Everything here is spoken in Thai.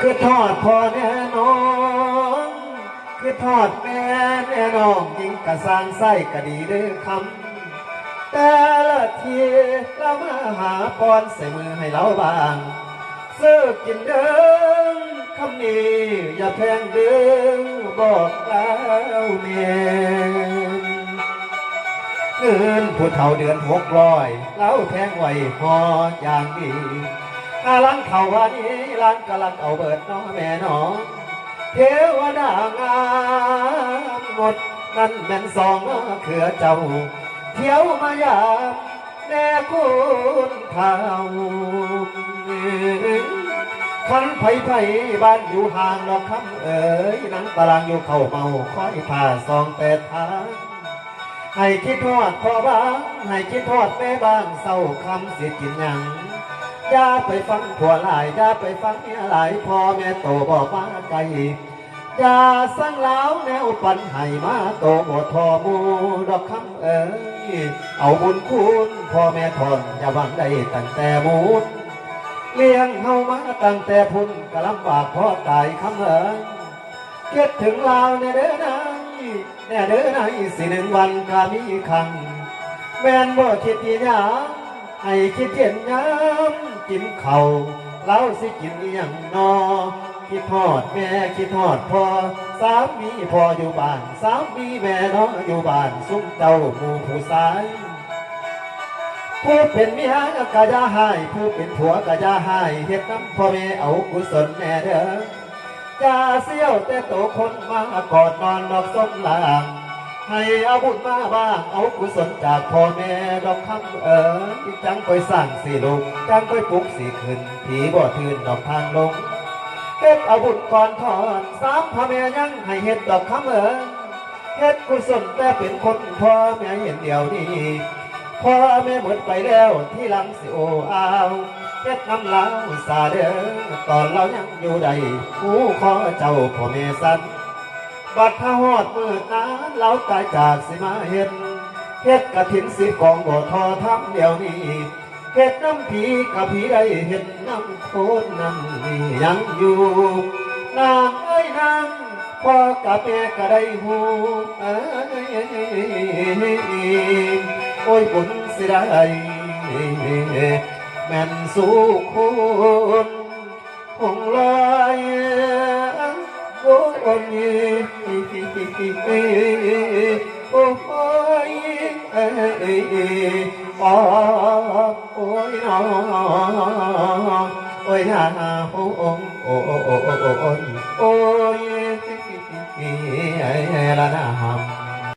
คือทอดพ่อแน่น้องคือทอดแม่แน่น้องยิงกระสางไส้กะดีเด้อคำแต่ละทีเรามาหาปอนใส่มือให้เราบางซื้อกินเด้อคำนี้อย่าแพงเด้อบอกแล้วเมียเงินผู้เฒ่าเดือนหกร้อยแล้วแทงไหวพออย่างดี อาลังเขาวันนี้ลังกำลังเอาเบิดน้อแม่น้องเทวดางามหมดนั่นแม่นสองเขือเจ้าเที่ยวมายามแน่คุณเขาวคันไผ่ไผ่บ้านอยู่ห่างดอกคำเอ๋ยนังตารางอยู่เข้าเมาคอยผ่าซองแต่ทางให้คิดทอดพอบ้างให้คิดทอดแม่บ้างเศร้าคำเสิกินยัง อย่าไปฟังผัวหลายอย่าไปฟังเมียหลายพ่อแม่โตบอกมาไกลอย่าสั่งเล้าวแนวปันให้มาโตหมดทอหมูดอกคำเอ๋ยเอาบุญคุณพ่อแม่ทอนอย่าหวังได้ตั้งแต่มูดเลี้ยงเฮามาตั้งแต่พุ่นกะลำบากพ่อตายคำเอ๋ยคิดถึงลาวแน่เด้อนายแน่เด้อนายสิหนึ่งวันก็มีคัง แม่นบ่คิดที่ยังให้คิดเย็นยาม กินเขาวเราสิกินอหยังนอคิดทอดแม่คิดทอดพ่อสามีพ่ออยู่บ้านสามีแม่น้องอยู่บ้านซุ้มเจ้าหมู่ผู้ชายผู้เป็นเมียก็ย่าให้ผู้เป็นผัวก็ย่าให้เฮ็ดน้ำพ่อแม่เอากุศลแน่เด้ออย่าเสี้ยวแต่โตคนมากอดนอนดอกส้มลาง ให้เอาบุญมาบ้างเอากุศลจากพ่อแม่ดอกคำเอ๋ยจังค่อยสร้างสี่ลูกจังค่อยปลุกสีขึ้นผีบ่ทื่นดอกทางลงเฮ็ดเอาบุญก่อนถอนสามพ่อแม่ยังให้เฮ็ดดอกคำเอ๋ยเฮ็ดกุศลแต่เป็นคนพ่อแม่เห็นเดียวนี้พ่อแม่หมดไปแล้วที่หลังสิโออ้าวเฮ็ดน้ำลาวสาเด้อตอนเรายังอยู่ใดผู้ขอเจ้าพ่อแม่สัน บัดถ้าหอดมืดนั้นเราตายจากสิมาเห็นเฮ็ดกระถินสิกองบ่ทอทำเดียวนี้เฮ็ดน้ำผีกับผีได้เห็นน้ำโคนน้ำนี่ยังอยู่นางเอ้ยนางพ่อกับแม่ก็ได้หูเอ้ยโอ้ยบุญสิได้แม่นสู้คุณคงลอยโอ้ย โอ้ยเอ้ยปอโอ้ยน้อโอ้ยนาโอ้โอ้โอ้โอ้โอ้โอ้โอ้ยโอ้ยละนาหำ